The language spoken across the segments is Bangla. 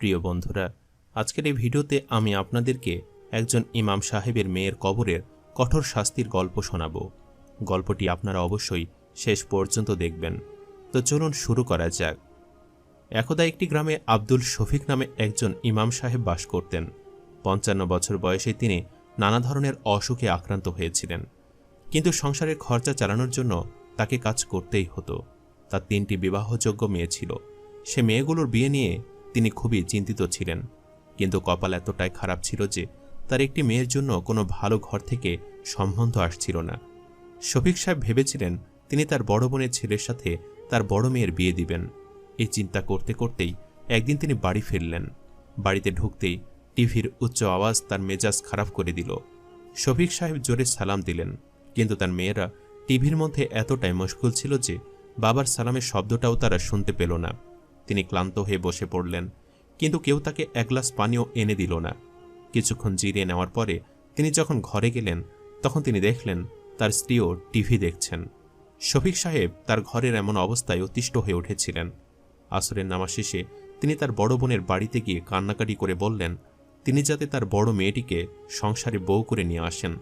প্রিয় বন্ধুরা, আজকের এই ভিডিওতে আমি আপনাদেরকে একজন ইমাম সাহেবের মেয়ের কবরের কঠোর শাস্তির গল্প শোনাব। গল্পটি আপনারা অবশ্যই শেষ পর্যন্ত দেখবেন। তো চলুন শুরু করা যাক। একদা একটি গ্রামে আব্দুল শফিক নামে একজন ইমাম সাহেব বাস করতেন। পঞ্চান্ন বছর বয়সে তিনি নানা ধরনের অসুখে আক্রান্ত হয়েছিলেন। কিন্তু সংসারের খরচা চালানোর জন্য তাকে কাজ করতেই হতো। তার তিনটি বিবাহযোগ্য মেয়ে ছিল। সে মেয়েগুলোর বিয়ে নিয়ে তিনি খুবই চিন্তিত ছিলেন। কিন্তু কপাল এতটাই খারাপ ছিল যে তার একটি মেয়ের জন্য কোনো ভালো ঘর থেকে সম্বন্ধ আসছিল না। শফিক সাহেব ভেবেছিলেন তিনি তার বড় বোনের ছেলের সাথে তার বড় মেয়ের বিয়ে দিবেন। এই চিন্তা করতে করতেই একদিন তিনি বাড়ি ফিরলেন। বাড়িতে ঢুকতেই টিভির উচ্চ আওয়াজ তার মেজাজ খারাপ করে দিল। শফিক সাহেব জোরে সালাম দিলেন, কিন্তু তার মেয়েরা টিভির মধ্যে এতটাই মুশকুল ছিল যে বাবার সালামের শব্দটাও তারা শুনতে পেল না। তিনি ক্লান্ত হয়ে বসে পড়লেন, কিন্তু কেউ তাকে এক গ্লাস পানীয় এনে দিল না। কিছুক্ষণ জিরিয়ে নেওয়ার পরে তিনি যখন ঘরে গেলেন, তখন তিনি দেখলেন তার স্ত্রীও টিভি দেখছেন। শফিক সাহেব তার ঘরের এমন অবস্থায় অতিষ্ঠ হয়ে উঠেছিলেন। আসরের নামাজ শেষে তিনি তার বড় বোনের বাড়িতে গিয়ে কান্নাকাটি করে বললেন, তিনি যাতে তার বড় মেয়েটিকে সংসারে বউ করে নিয়ে আসেন।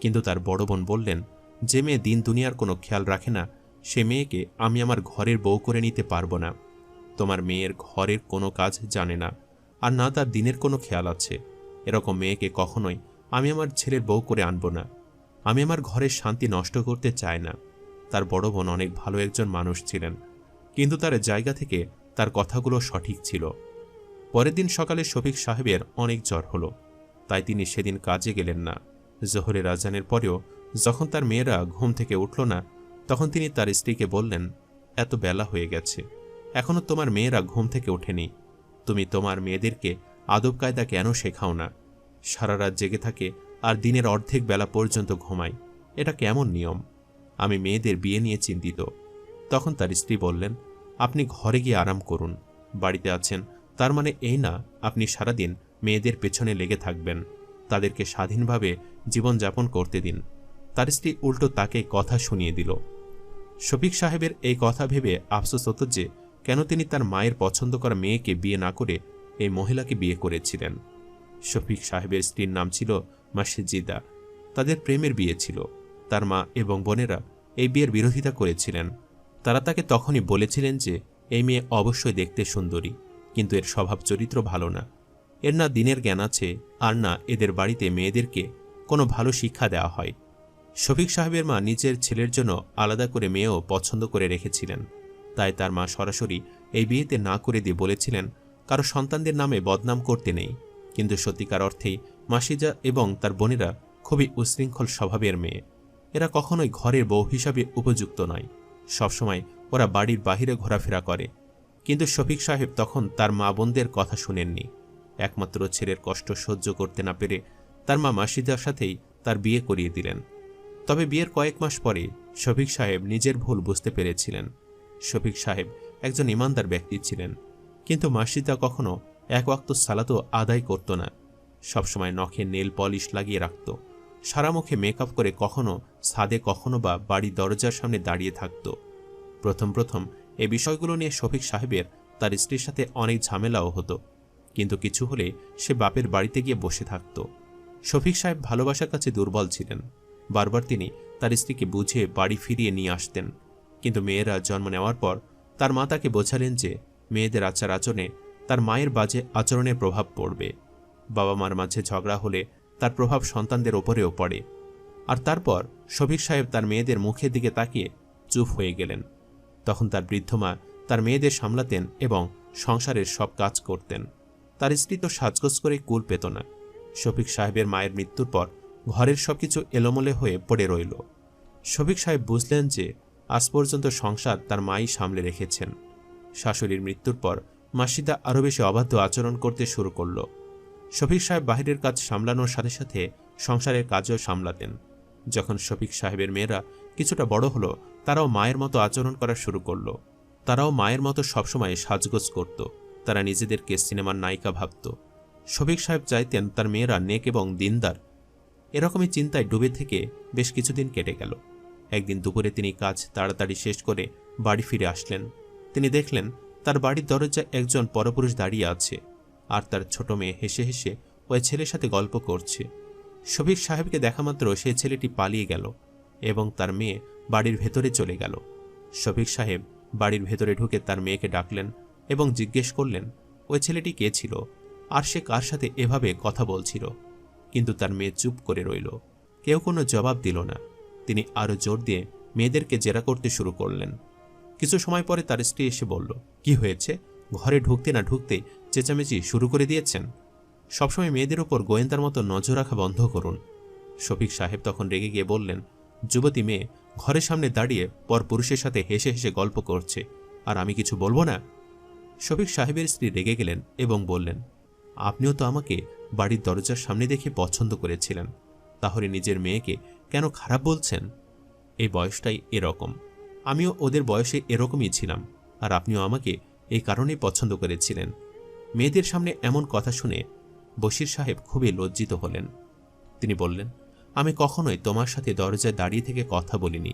কিন্তু তার বড় বোন বললেন, যে মেয়ে দিন দুনিয়ার কোনো খেয়াল রাখে না, সে মেয়েকে আমি আমার ঘরের বউ করে নিতে পারব না। তোমার মেয়ের ঘরের কোনো কাজ জানে না, আর না তার দিনের কোনো খেয়াল আছে। এরকম মেয়েকে কখনোই আমি আমার ছেলের বউ করে আনব না। আমি আমার ঘরের শান্তি নষ্ট করতে চাই না। তার বড় বোন অনেক ভালো একজন মানুষ ছিলেন, কিন্তু তার জায়গা থেকে তার কথাগুলো সঠিক ছিল। পরের দিন সকালে শফিক সাহেবের অনেক জ্বর হলো, তাই তিনি সেদিন কাজে গেলেন না। জোহরের আজানের পরেও যখন তার মেয়েরা ঘুম থেকে উঠল না, তখন তিনি তার স্ত্রীকে বললেন, এত বেলা হয়ে গেছে। এখনও তোমার মেয়েরা ঘুম থেকে ওঠেনি। তুমি তোমার মেয়েদেরকে আদব কায়দা কেন শেখাও না? সারা রাত জেগে থাকে আর দিনের অর্ধেক বেলা পর্যন্ত ঘুমায়। এটা কেমন নিয়ম? আমি মেয়েদের বিয়ে নিয়ে চিন্তিত। তখন তার স্ত্রী বললেন, আপনি ঘরে গিয়ে আরাম করুন। বাড়িতে আছেন, তার মানে এই না, আপনি সারাদিন মেয়েদের পেছনে লেগে থাকবেন। তাদেরকে স্বাধীনভাবে জীবনযাপন করতে দিন। তার স্ত্রী উল্টো তাকে কথা শুনিয়ে দিল। শফিক সাহেবের এই কথা ভেবে আফসোস হতো যে কেন তিনি তার মায়ের পছন্দ করা মেয়েকে বিয়ে না করে এই মহিলাকে বিয়ে করেছিলেন? শফিক সাহেবের স্ত্রীর নাম ছিল মাসিজিদা। তাদের প্রেমের বিয়ে ছিল। তার মা এবং বোনেরা এই বিয়ের বিরোধিতা করেছিলেন। তারা তাকে তখনই বলেছিলেন যে, এই মেয়ে অবশ্যই দেখতে সুন্দরী, কিন্তু এর স্বভাব চরিত্র ভালো না। এর না দিনের জ্ঞান আছে, আর না এদের বাড়িতে মেয়েদেরকে কোনো ভালো শিক্ষা দেওয়া হয়। শফিক সাহেবের মা নিজের ছেলের জন্য আলাদা করে মেয়েও পছন্দ করে রেখেছিলেন। তাই তার মা সরাসরি এই বিয়েতে না করে দিয়ে বলেছিলেন, কারও সন্তানদের নামে বদনাম করতে নেই। কিন্তু সত্যিকার অর্থেই মাসিজা এবং তার বোনেরা খুবই উশৃঙ্খল স্বভাবের মেয়ে। এরা কখনোই ঘরের বউ হিসাবে উপযুক্ত নয়। সবসময় ওরা বাড়ির বাহিরে ঘোরাফেরা করে। কিন্তু শফিক সাহেব তখন তার মা বোনদের কথা শুনেননি। একমাত্র ছেলের কষ্ট সহ্য করতে না পেরে তার মা মাসিদার সাথেই তার বিয়ে করিয়ে দিলেন। তবে বিয়ের কয়েক মাস পরে শফিক সাহেব নিজের ভুল বুঝতে পেরেছিলেন। শফিক সাহেব একজন ইমানদার ব্যক্তি ছিলেন। কিন্তু মাসিদা কখনো এক ওয়াক্ত সালাতও আদায় করত না। সবসময় নখে নেল পলিশ লাগিয়ে রাখত। সারা মুখে মেকআপ করে কখনো ছাদে, কখনো বা বাড়ির দরজার সামনে দাঁড়িয়ে থাকত। প্রথম প্রথম এ বিষয়গুলো নিয়ে শফিক সাহেবের তার স্ত্রীর সাথে অনেক ঝামেলাও হতো। কিন্তু কিছু হলে সে বাপের বাড়িতে গিয়ে বসে থাকত। শফিক সাহেব ভালোবাসার কাছে দুর্বল ছিলেন। বারবার তিনি তার স্ত্রীকে বুঝে বাড়ি ফিরিয়ে নিয়ে আসতেন। কিন্তু মেয়েরা জন্ম নেওয়ার পর তার মা তাকে বোঝালেন যে মেয়েদের আচার আচরণে তার মায়ের বাজে আচরণের প্রভাব পড়বে। বাবা মার মাঝে ঝগড়া হলে তার প্রভাব সন্তানদের ওপরেও পড়ে। আর তারপর শফিক সাহেব তার মেয়েদের মুখের দিকে তাকিয়ে চুপ হয়ে গেলেন। তখন তার বৃদ্ধ মা তার মেয়েদের সামলাতেন এবং সংসারের সব কাজ করতেন। তার স্ত্রী তো সাজগোজ করে কুল পেত না। শফিক সাহেবের মায়ের মৃত্যুর পর ঘরের সবকিছু এলোমলে হয়ে পড়ে রইল। শফিক সাহেব বুঝলেন যে আজ পর্যন্ত সংসার তার মাই সামলে রেখেছেন। শাশুড়ির মৃত্যুর পর মাসিদা আরও বেশি অবাধ্য আচরণ করতে শুরু করল। শফিক সাহেব বাহিরের কাজ সামলানোর সাথে সাথে সংসারের কাজও সামলাতেন। যখন শফিক সাহেবের মেয়েরা কিছুটা বড় হলো, তারাও মায়ের মতো আচরণ করা শুরু করল। তারাও মায়ের মতো সবসময় সাজগোজ করত। তারা নিজেদেরকে সিনেমার নায়িকা ভাবত। শফিক সাহেব চাইতেন তার মেয়েরা নেক এবং দিনদার। এরকমই চিন্তায় ডুবে থেকে বেশ কিছুদিন কেটে গেল। একদিন দুপুরে তিনি কাজ তাড়াতাড়ি শেষ করে বাড়ি ফিরে আসলেন। তিনি দেখলেন, তার বাড়ির দরজায় একজন পরপুরুষ দাঁড়িয়ে আছে আর তার ছোট মেয়ে হেসে হেসে ওই ছেলের সাথে গল্প করছে। শফিক সাহেবকে দেখা মাত্র সেই ছেলেটি পালিয়ে গেল এবং তার মেয়ে বাড়ির ভেতরে চলে গেল। শফিক সাহেব বাড়ির ভেতরে ঢুকে তার মেয়েকে ডাকলেন এবং জিজ্ঞেস করলেন, ওই ছেলেটি কে ছিল? আর সে কার সাথে এভাবে কথা বলছিল? কিন্তু তার মেয়ে চুপ করে রইল। কেউ কোনো জবাব দিল না। তিনি আরও জোর দিয়ে মেয়েদেরকে জেরা করতে শুরু করলেন। কিছু সময় পরে তার স্ত্রী এসে বলল, কি হয়েছে? ঘরে ঢুকতে না ঢুকতে চেঁচামেচি শুরু করে দিয়েছেন? সবসময় মেয়েদের ওপর গোয়েন্দার মতো নজর রাখা বন্ধ করুন। শফিক সাহেব তখন রেগে গিয়ে বললেন, যুবতী মেয়ে, ঘরের সামনে দাঁড়িয়ে পর পুরুষের সাথে হেসে হেসে গল্প করছে, আর আমি কিছু বলব না? শফিক সাহেবের স্ত্রী রেগে গেলেন এবং বললেন, আপনিও তো আমাকে বাড়ির দরজার সামনে দেখে পছন্দ করেছিলেন। তাহলে নিজের মেয়েকে কেন খারাপ বলছেন? এই বয়সটাই এরকম। আমিও ওদের বয়সে এরকমই ছিলাম, আর আপনিও আমাকে এই কারণেই পছন্দ করেছিলেন। মেয়েদের সামনে এমন কথা শুনে বশির সাহেব খুবই লজ্জিত হলেন। তিনি বললেন, আমি কখনোই তোমার সাথে দরজায় দাঁড়িয়ে থেকে কথা বলিনি।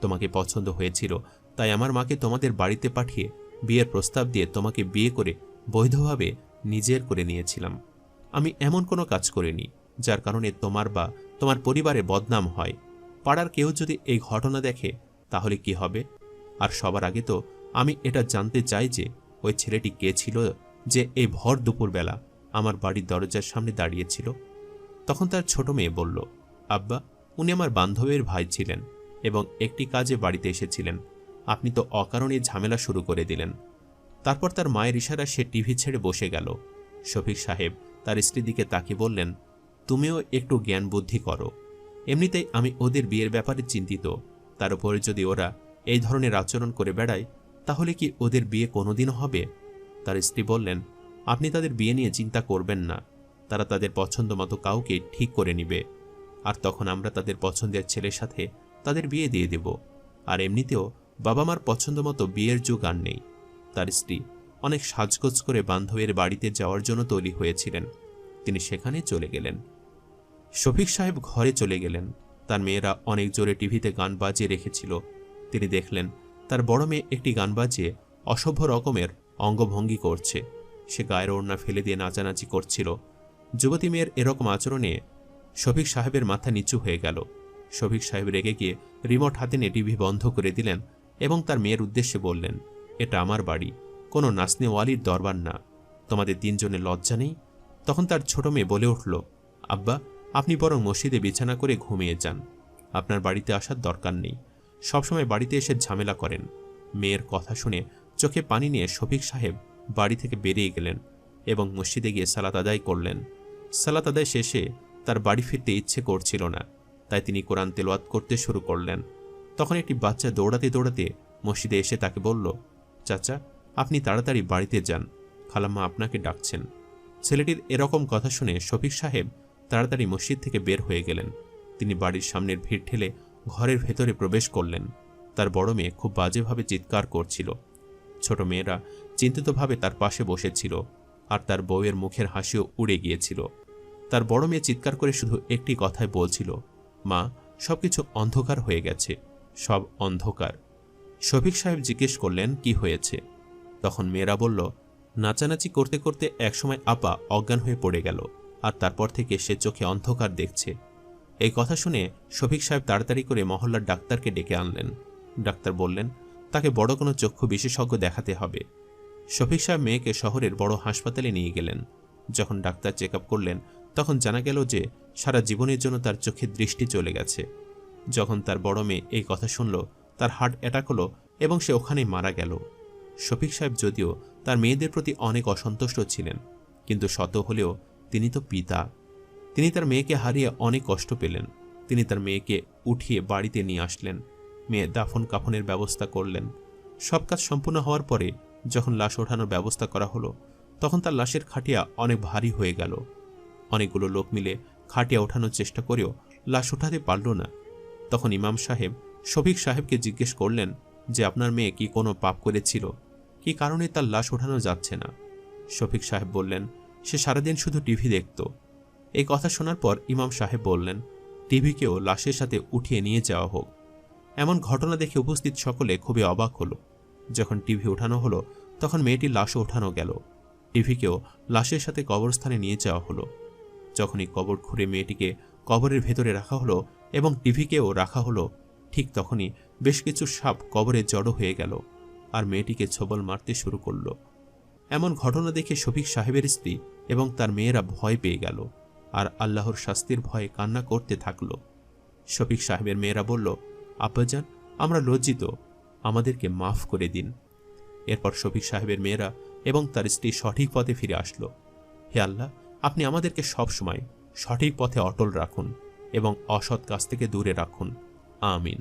তোমাকে পছন্দ হয়েছিল, তাই আমার মাকে তোমাদের বাড়িতে পাঠিয়ে বিয়ের প্রস্তাব দিয়ে তোমাকে বিয়ে করে বৈধভাবে নিজের করে নিয়েছিলাম। আমি এমন কোনো কাজ করিনি। যার কারণে তোমার বা তোমার পরিবারে বদনাম হয়। পাড়ার কেউ যদি এই ঘটনা দেখে, তাহলে কি হবে? আর সবার আগে তো আমি এটা জানতে চাই যে, ওই ছেলেটি কে ছিল যে এই ভর দুপুরবেলা আমার বাড়ির দরজার সামনে দাঁড়িয়েছিল? তখন তার ছোট মেয়ে বলল, আব্বা, উনি আমার বান্ধবীর ভাই ছিলেন এবং একটি কাজে বাড়িতে এসেছিলেন। আপনি তো অকারণে ঝামেলা শুরু করে দিলেন। তারপর তার মায়ের ইশারা সে টিভি ছেড়ে বসে গেল। শফিক সাহেব তার স্ত্রীর দিকে তাকে বললেন তুমিও একটু জ্ঞান বুদ্ধি করো। এমনিতেই আমি ওদের বিয়ের ব্যাপারে চিন্তিত। তার উপরে যদি ওরা এই ধরনের আচরণ করে বেড়ায়, তাহলে কি ওদের বিয়ে কোনোদিনও হবে? তার স্ত্রী বললেন, আপনি তাদের বিয়ে নিয়ে চিন্তা করবেন না। তারা তাদের পছন্দ মতো কাউকে ঠিক করে নিবে। আর তখন আমরা তাদের পছন্দের ছেলের সাথে তাদের বিয়ে দিয়ে দেব। আর এমনিতেও বাবা মার পছন্দ মতো বিয়ের যুগ আর নেই। তার স্ত্রী অনেক সাজগোজ করে বান্ধবীর বাড়িতে যাওয়ার জন্য তৈরি হয়েছিলেন। তিনি সেখানে চলে গেলেন। শফিক সাহেব ঘরে চলে গেলেন। তার মেয়েরা অনেক জোরে টিভিতে গান বাজিয়ে রেখেছিল। তিনি দেখলেন, তার বড় মেয়ে একটি গান বাজিয়ে অসভ্য রকমের অঙ্গভঙ্গি করছে। সে গায়ের ওড়না ফেলে দিয়ে নাচানাচি করছিল। যুবতী মেয়ের এরকম আচরণে শফিক সাহেবের মাথা নিচু হয়ে গেল। শফিক সাহেব রেগে গিয়ে রিমোট হাতে নিয়ে টিভি বন্ধ করে দিলেন এবং তার মেয়ের উদ্দেশ্যে বললেন, এটা আমার বাড়ি। কোনো নাসনেওয়ালির দরবার না। তোমাদের তিনজনের লজ্জা নেই? তখন তার ছোট মেয়ে বলে উঠল, আব্বা আপনি বরং মসজিদে বিছানা করে ঘুমিয়ে যান। আপনার বাড়িতে আসার দরকার নেই। সবসময় বাড়িতে এসে ঝামেলা করেন। মেয়ের কথা শুনে চোখে পানি নিয়ে শফিক সাহেব বাড়ি থেকে বেরিয়ে গেলেন এবং মসজিদে গিয়ে সালাত আদায় করলেন। সালাত আদায় শেষে তার বাড়ি ফিরতে ইচ্ছে করছিল না, তাই তিনি কোরআন তেলোয়াত করতে শুরু করলেন। তখন একটি বাচ্চা দৌড়াতে দৌড়াতে মসজিদে এসে তাকে বলল, চাচা, আপনি তাড়াতাড়ি বাড়িতে যান। খালাম্মা আপনাকে ডাকছেন। ছেলেটির এরকম কথা শুনে শফিক সাহেব তাড়াতাড়ি মসজিদ থেকে বের হয়ে গেলেন। তিনি বাড়ির সামনের ভিড় ঠেলে ঘরের ভেতরে প্রবেশ করলেন। তার বড় মেয়ে খুব বাজেভাবে চিৎকার করছিল। ছোট মেয়েরা চিন্তিতভাবে তার পাশে বসেছিল আর তার বউয়ের মুখের হাসিও উড়ে গিয়েছিল। তার বড় মেয়ে চিৎকার করে শুধু একটি কথাই বলছিল, মা, সবকিছু অন্ধকার হয়ে গেছে, সব অন্ধকার। শফিক সাহেব জিজ্ঞেস করলেন, কি হয়েছে? তখন মেয়েরা বলল, নাচানাচি করতে করতে একসময় আপা অজ্ঞান হয়ে পড়ে গেল। আর তারপর থেকে সে চোখে অন্ধকার দেখছে। এই কথা শুনে শফিক সাহেব তাড়াতাড়ি করে মহল্লার ডাক্তারকে ডেকে আনলেন। ডাক্তার বললেন, তাকে বড় কোনো চক্ষু বিশেষজ্ঞ দেখাতে হবে। শফিক সাহেব মেয়েকে শহরের বড় হাসপাতালে নিয়ে গেলেন। যখন ডাক্তার চেক করলেন, তখন জানা গেল যে সারা জীবনের জন্য তার চোখে দৃষ্টি চলে গেছে। যখন তার বড় মেয়ে এই কথা শুনল, তার হার্ট অ্যাটাক হলো এবং সে ওখানেই মারা গেল। শফিক সাহেব যদিও তার মেয়েদের প্রতি অনেক অসন্তুষ্ট ছিলেন, কিন্তু শত হলেও তিনি তো পিতা। তিনি তার মেয়েকে হারিয়ে অনেক কষ্ট পেলেন। তিনি তার মেয়েকে উঠিয়ে বাড়িতে নিয়ে আসলেন। মেয়ে দাফন কাফনের ব্যবস্থা করলেন। সব কাজ সম্পূর্ণ হওয়ার পরে যখন লাশ ওঠানোর ব্যবস্থা করা হলো, তখন তার লাশের খাটিয়া অনেক ভারী হয়ে গেল। অনেকগুলো লোক মিলে খাটিয়া ওঠানোর চেষ্টা করেও লাশ ওঠাতে পারল না। তখন ইমাম সাহেব শফিক সাহেবকে জিজ্ঞেস করলেন যে, আপনার মেয়ে কি কোনো পাপ করেছিল? কি কারণে তার লাশ ওঠানো যাচ্ছে না? শফিক সাহেব বললেন সে সারাদিন শুধু টিভি দেখত। এই কথা শোনার পর ইমাম সাহেব বললেন, টিভিকেও লাশের সাথে উঠিয়ে নিয়ে যাওয়া হোক। এমন ঘটনা দেখে উপস্থিত সকলে খুবই অবাক হলো। যখন টিভি ওঠানো হলো, তখন মেয়েটির লাশও ওঠানো গেল। টিভিকেও লাশের সাথে কবরস্থানে নিয়ে যাওয়া হলো। যখনই কবর খুঁড়ে মেয়েটিকে কবরের ভেতরে রাখা হলো এবং টিভিকেও রাখা হলো, ঠিক তখনই বেশ কিছু সাপ কবরে জড়ো হয়ে গেল আর মেয়েটিকে ছবল মারতে শুরু করল। এমন ঘটনা দেখে শফিক সাহেবের স্ত্রী এবং তার মেয়েরা ভয় পেয়ে গেল আর আল্লাহর শাস্তির ভয়ে কান্না করতে থাকল। শফিক সাহেবের মেয়েরা বলল, আব্বাজান, আমরা লজ্জিত। আমাদেরকে মাফ করে দিন। এরপর শফিক সাহেবের মেয়েরা এবং তার স্ত্রী সঠিক পথে ফিরে আসলো। হে আল্লাহ, আপনি আমাদেরকে সবসময় সঠিক পথে অটল রাখুন এবং অসৎ কাজ থেকে দূরে রাখুন। আমিন।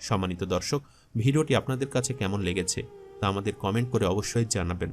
সম্মানিত দর্শক, ভিডিওটি আপনাদের কাছে কেমন লেগেছে তা আমাদের কমেন্ট করে অবশ্যই জানাবেন।